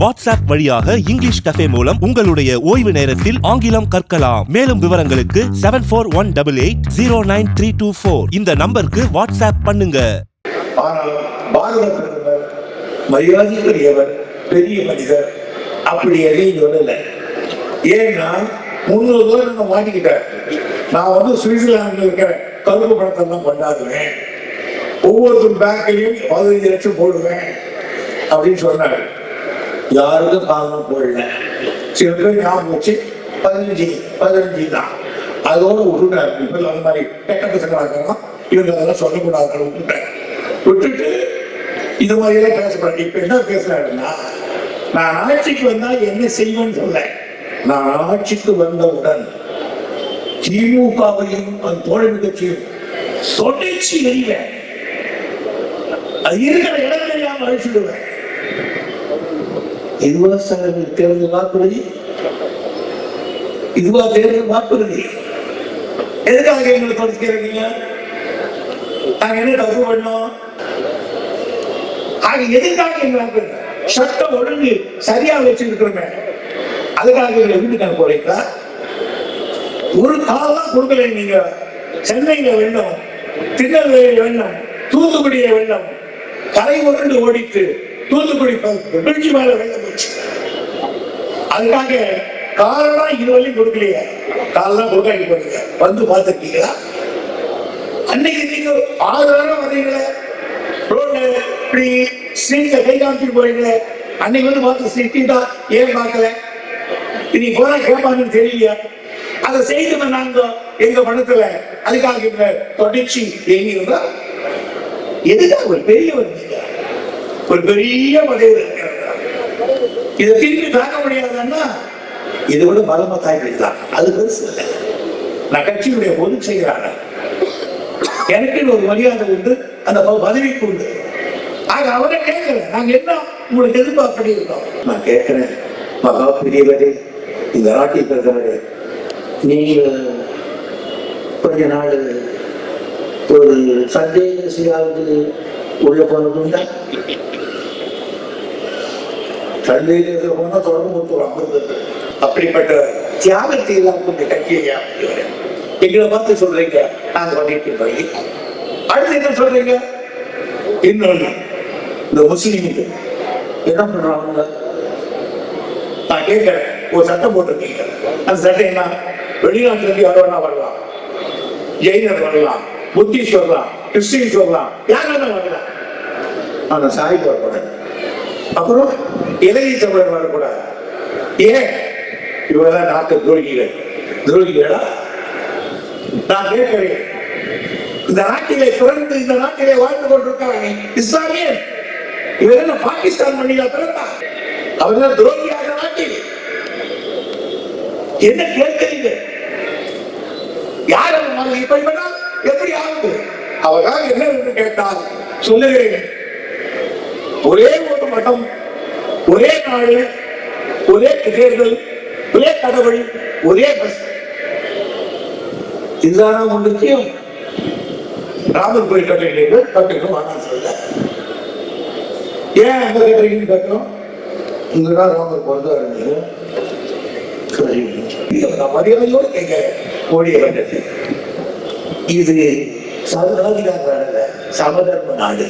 WhatsApp வழியாக English cafe மூலம் உங்களுடைய ஓய்வு நேரத்தில் ஆங்கிலம் கற்கலாம். மேலும் விவரங்களுக்கு seven four one double eight zero nine three two four இந்த நம்பருக்கு வாட்ஸ்அப் பண்ணுங்க. ஆனால் பாரத பிரதமர் மரியாதைக்குரியவர் பெரிய மனிதர். அப்படி எதையும் சொல்லலை. ஏன்னா முந்நூறு தூரம் நான் மாட்டிக்கிட்டேன் நான் வந்து சுவிட்சர்லாந்துல இருக்கிற கருப்பு பணத்தை தான் கொண்டாடுவேன். ஒவ்வொருத்தரும் பேங்க்லையும் பதினஞ்சு லட்சம் போடுவேன். அப்படின்னு சொன்னாரு. யாருக்கும் காரணம் போடல. சில பேர் ஞாபகம் வச்சு பதினஞ்சு பதினஞ்சு தான். அதோட விட்டுட்டாரு. இப்போ அந்த மாதிரி கெட்ட பசங்களாக இருக்கலாம் இவங்க அதெல்லாம் சொல்லக்கூடாது விட்டுட்டேன் விட்டுட்டு இது மாதிரி எல்லாம் இப்போ என்ன பேசுறாருன்னா நான் ஆட்சிக்கு வந்தா என்ன செய்வேன்னு சொல்ல. நான் ஆட்சிக்கு வந்தவுடன் திமுகவையும் அந்த தோழமை கட்சியும் தொடர்ச்சி எறிவேன். அது இருக்கிற இடம் தெரியாம அழிச்சிடுவேன் இதுவா சார் தேர்தல் வாக்குறுதி. இதுவா தேர்தல் வாக்குறுதி. எதுக்காக எங்களை தொடர்ச்சிக்கிறீங்க நாங்க என்ன தப்பு பண்ணோம்? ஆக எதுக்காக எங்களுக்கு சட்டம் ஒழுங்கு சரியா வச்சிருக்கிறோமே? அதுக்காக எங்களை வீட்டுக்கு போறீங்களா? ஒரு காலம் கொடுக்கல நீங்க. சென்னையில வெள்ளம் திருநெல்வேலி வெள்ளம் தூத்துக்குடிய வெள்ளம். கரை உருண்டு ஓடிட்டு தூத்துக்குடி பிரிட்ஜ் மேல வெள்ளம் அதுக்காக காரணம் இதுவரையும் கொடுக்கலையே. காலெல்லாம் கொடுக்க போறீங்க வந்து பார்த்துருக்கீங்களா? அன்னைக்கு நீங்க ஆறு நேரம் வர்றீங்களே ரோட்ல இப்படி ஸ்ட்ரீட்ல கை காமிச்சிட்டு போறீங்களே. அன்னைக்கு வந்து பார்த்து ஸ்ட்ரீட்டா ஏன் பார்க்கல. இனி போனா கேட்பாங்கன்னு தெரியலையா. அதை செய்து நாங்க எங்க பணத்துல அதுக்காக இந்த தொடர்ச்சி எங்க இருந்தா எதுக்காக ஒரு பெரியவர் ஒரு பெரிய மனிதர் இருக்கிறார். இதை திருப்பி தாக்க முடியாதுன்னா இதை விட பலமா தான். அது பெருசு. இல்லை நான் கட்சியுடைய பொதுச் செயலாளர். எனக்கு ஒரு மரியாதை உண்டு அந்த பதவிக்கு உண்டு. ஆக அவரை கேட்கல. நாங்க என்ன உங்களுக்கு எதிர்பார்ப்படி இருக்கோம் நான் கேட்கிறேன். மகா பெரியவரே இந்த நாட்டில் பிரதமரே நீங்க கொஞ்ச நாள் ஒரு சந்தேக செய்யாவது உள்ள போனது உண்டா? சந்தேகத்தில் போனா தொடர்பு கொடுத்துருவாங்க அப்படிப்பட்ட தியாகத்தை எல்லாம் கொஞ்சம் கட்சியை எங்களை பார்த்து சொல்றீங்க நாங்க பண்ணிட்டு இருக்கோம். அடுத்து என்ன சொல்றீங்க? இன்னொன்று இந்த முஸ்லீமுக்கு என்ன பண்றாங்க? நான் கேட்கிறேன் ஒரு சட்டம் போட்டிருக்கீங்க. அந்த சட்டம் என்ன? வெளிநாட்டுல இருந்து யார் வரலாம். ஜெயினர் வரலாம் புத்திஸ்ட் வரலாம் கிறிஸ்டின்ஸ் வரலாம். யார் வேணா வரலாம். ஆனா சாய் வரக்கூடாது அப்புறம் இலங்கை தமிழர் வரக்கூடாது ஏன்? இவெல்லாம் நாட்டு துரோகிகள். துரோகிகளா? நான் கேட்கிறேன். இந்த நாட்டிலே பிறந்து இந்த நாட்டிலே வாழ்ந்து கொண்டிருக்காங்க இஸ்லாமியன் இவரெல்லாம் என்ன பாகிஸ்தான் மண்ணில பிறந்தா. அவர்கள் துரோகியாக நாட்டில். என்ன கேட்கிறீங்க? யார் அவர் மகள் இப்படி எப்படி ஆகுது? அவர்கள் என்ன என்று கேட்டால் சொல்லுகிறேன். ஒரே ஒரு மதம் ஒரே நாடு ஒரே தேர்தல் ஒரே கடவுள் ஒரே பஸ். இதுதானா உங்க முக்கியம் ராமர் கோயில் கட்டுறீங்க கட்டுக்கணும் வேணாம் சொல்ல. ஏன் அங்க கட்டுறீங்கன்னு கட்டணும்? இங்கதான் ராமர் பிறந்தாரு. சரி. மரியாதையோடு கேட்க. மோடியை கண்டது இது சர்வாதிகார நாடு சமதர்ம நாடு.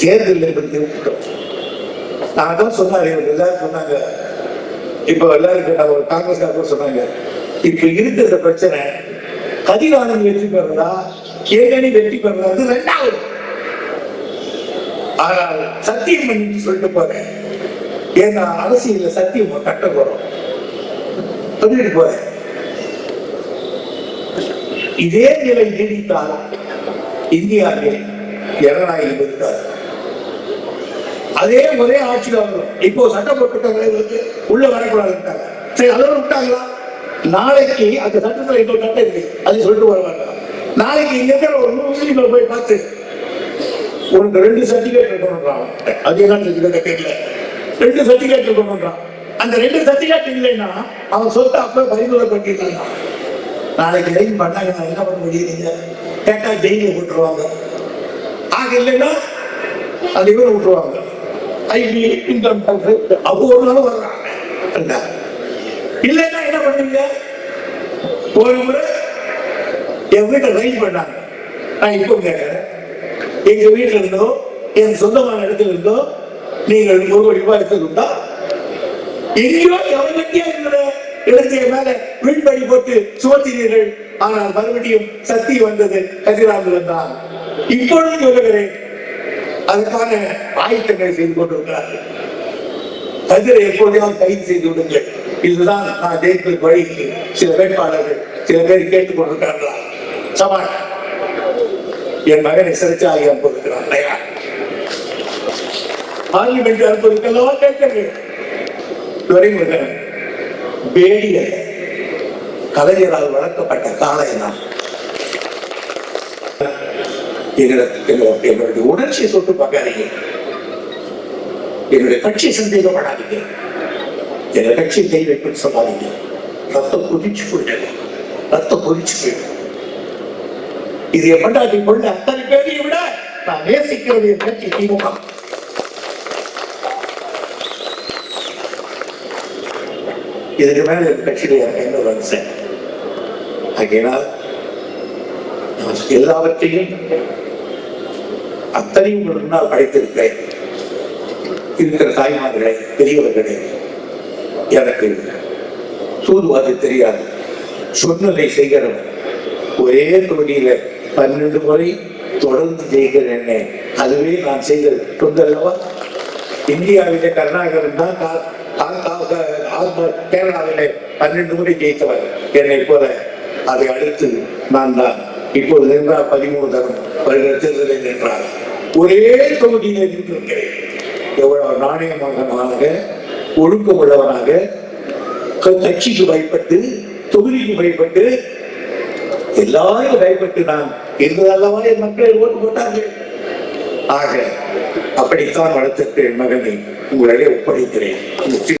தேர்தல் என்பது இருக்கட்டும் நான் தான் சொன்னாரு இவங்க எல்லாரும் சொன்னாங்க. இப்போ எல்லாரும் நம்ம காங்கிரஸ் காங்கிரஸ் சொன்னாங்க. இப்ப இருக்கிற பிரச்சனை கதிரானந்த் வெற்றி பெறதா கேகனி வெற்றி பெறதா ரெண்டாவது. ஆனால் சத்தியம் பண்ணி சொல்லிட்டு போறேன். ஏன்னா அரசியல சத்தியம் கட்ட போறோம். சொல்லிட்டு போறேன். இதே நிலை நீடித்தால் இந்தியாவில் ஜனநாயகம் இருக்காது. அதே ஒரே ஆட்சியில் வரணும் இப்போ சட்டம் போட்டுட்டவங்களுக்கு உள்ள வரக்கூடாதுட்டாங்க சரி அதோட விட்டாங்களா? நாளைக்கு அந்த சட்டத்தில் இன்னொரு சட்டம் இருக்கு. அது சொல்லிட்டு வருவாங்க நாளைக்கு இங்க இருக்கிற ஒரு முஸ்லீம்ல போய் பார்த்து உனக்கு ரெண்டு சர்டிபிகேட் இருக்கணும்ன்றான் அது என்ன சர்டிபிகேட் தெரியல ரெண்டு சர்டிபிகேட் இருக்கணும்ன்றான் அந்த ரெண்டு சர்டிபிகேட் இல்லைன்னா அவன் சொத்தை அப்ப பரிந்துரை பண்ணிட்டு நாளைக்கு லைன் பண்ணாங்க நான் என்ன பண்ண முடியுறீங்க கேட்டா ஜெயில விட்டுருவாங்க. ஆக இல்லைன்னா அது இவரை விட்டுருவாங்க. ஐடி இன்கம் டாக்ஸ் அப்போ ஒரு நாள் வர்றாங்க என்ன? இல்லைன்னா என்ன பண்ணுவீங்க? ஒரு முறை என் வீட்டை ரைட் பண்ணாங்க. நான் இப்போ கேட்குறேன். எங்க வீட்டுல இருந்தோ என் சொந்தமான இடத்துல இருந்தோ நீங்கள் ஒரு கோடி ரூபாய் எடுத்ததுண்டா எங்கேயோ எவனுக்கே இருக்கிற இடத்தை மேல வீண்படி போட்டு சுமத்தினீர்கள். ஆனால் மறுபடியும் சக்தி வந்தது கதிராமல் தான். இப்பொழுது சொல்லுகிறேன் அதுக்கான ஆயத்தங்களை செய்து கொண்டிருக்கிறார்கள். கதிரை எப்போதையாவது கைது செய்து விடுங்கள். இதுதான் நான் ஜெயிப்பதற்கு வழிக்கு சில வேட்பாளர்கள் சில பேர் கேட்டுக் கொண்டிருக்கிறார்களா? சவால். என் மகனை சிறைச்சாலை அனுப்புகிறான் இல்லையா பார்லிமெண்ட் அனுப்புவதற்கெல்லாம் கேட்கிறேன் துறைமுகன் பேடிய கலைஞரால் வளர்க்கப்பட்ட காலை நான் எங்களுடைய உணர்ச்சியை தொட்டு பார்க்காதீங்க. என்னுடைய கட்சி சந்தேகப்படாதீங்க. எங்க கட்சி கை வைப்புன்னு சொல்லாதீங்க. ரத்தம் கொதிச்சு போயிட்டது ரத்தம் கொதிச்சு போயிடும் இது என் பண்டாட்டி பொண்ணு அத்தனை பேரையும் விட நான் நேசிக்கிறது கட்சி திமுக. இதுக்கு மேல என் கட்சியில எனக்கு என்ன வந்து ஆகையினால் நான் எல்லாவற்றையும் அத்தனையும் உங்கள் முன்னால் படைத்திருக்கிறேன். இருக்கிற தாய்மார்களே பெரியவர்களே எனக்கு சூதுவாது தெரியாது. சொன்னதை செய்கிறவன் ஒரே தொழில பன்னெண்டு முறை தொடர்ந்து செய்கிறேன் அதுவே நான் செய்தது. தொந்தல்லவா இந்தியாவிலே கர்நாடகம் தான் கேரளாவிலே பன்னெண்டு முறை ஜெயித்தவர். என்னை போல அதை அடுத்து நான் தான். இப்போது நின்றார் பதிமூணு தரம். வருகிற தேர்தலில் நின்றார். ஒரே தொகுதியில் இருந்திருக்கிறேன் எவ்வளவு நாணயமானவனாக ஒழுக்கம் உள்ளவனாக கட்சிக்கு பயப்பட்டு தொகுதிக்கு பயப்பட்டு எல்லாரும் பயப்பட்டு நான் இருந்ததல்லவா என் மக்கள் ஓட்டு போட்டார்கள் ஆக அப்படித்தான் வளர்த்திருக்கிற என் மகனை உங்களிடையே ஒப்படைக்கிறேன்.